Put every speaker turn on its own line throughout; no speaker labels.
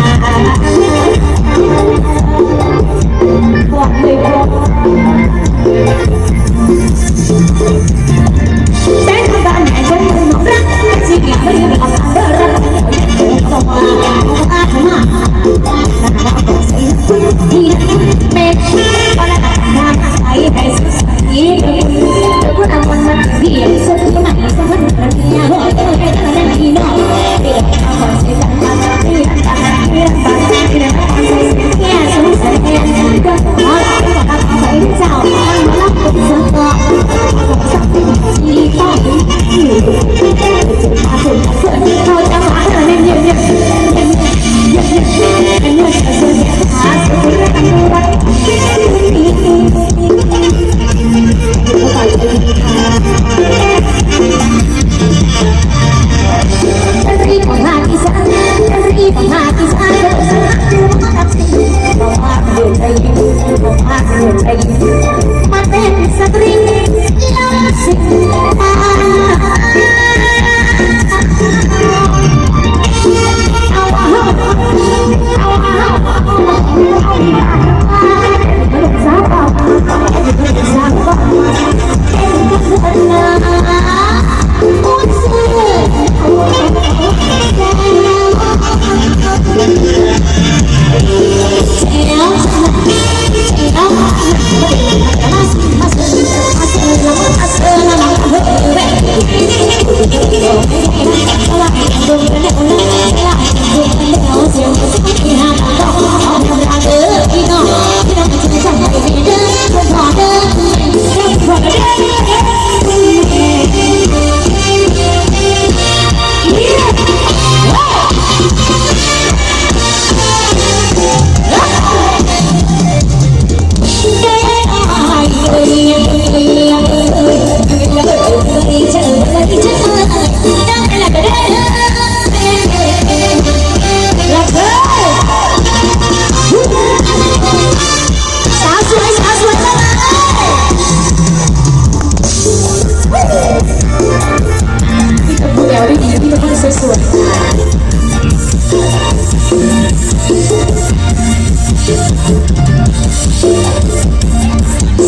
Thank you.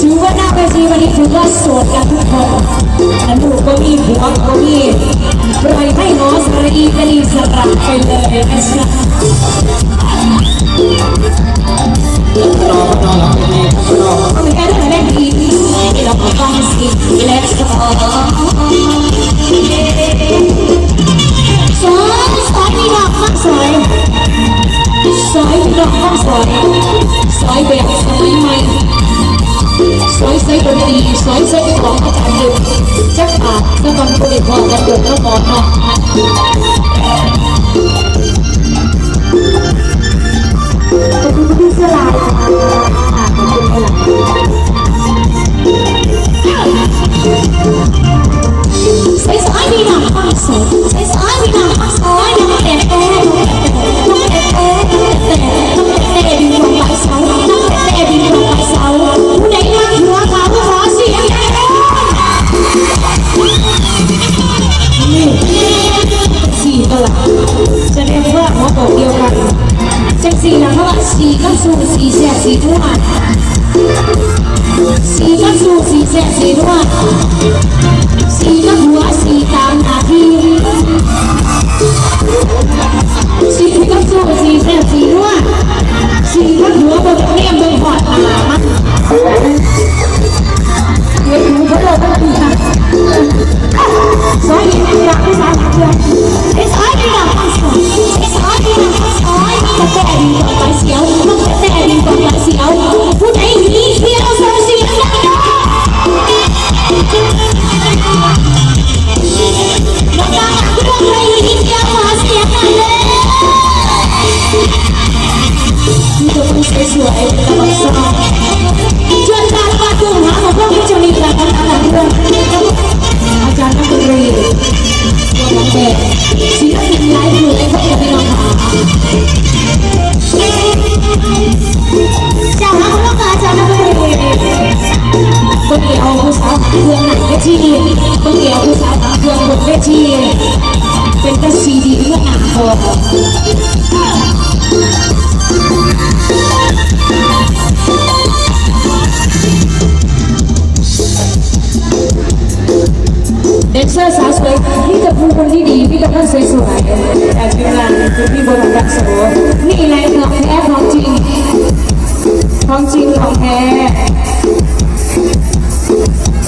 ถือวันหน้าเวทีวันนี้ถือว่าสดกันทุกคนนั้นถูกก็มีหัวก็มีไล่อยให้ล้อสระอีกระดีสระไปเลยนะจ๊ะรอรอรอรอเหมือนกันเหมือนกันดีดีเราต้องฟังสิ Let's go ข้างสองซอยแบบซอยใหม่ซอยไซดนตรีซอยไซของอาจารย์ดึมจักอาจสะบันตัวเด็กพอกัะเดิมแล้วหมอนเนาะขอบคุณพี่เสื้อลายค่ สีมัดสูสีแสสีนวดสีมัดหัว ชวนการปาดุงหาของพวกที่จะมีการทำงานหลังเรื่องอาจารย์นักดนตรีตัวของเด็กศิลปินลฟ์อยู่ในพวกเราพี่ะจะหาของพวกอาจารย์นักดนตรีคนเดียวผู้สาวเรื่องหนังเวทีคนเดียวผู้สาวเพื่อนบนเวทีเป็นกระสีดีเพื่นหนังคอ เสื้อสาวสวยนี่จะพูดคนที่ดีนี่จะพูดสวยๆแต่เป็งานพี่บนรักโสนี่ไงของแท้ของจริงของจริงของแท้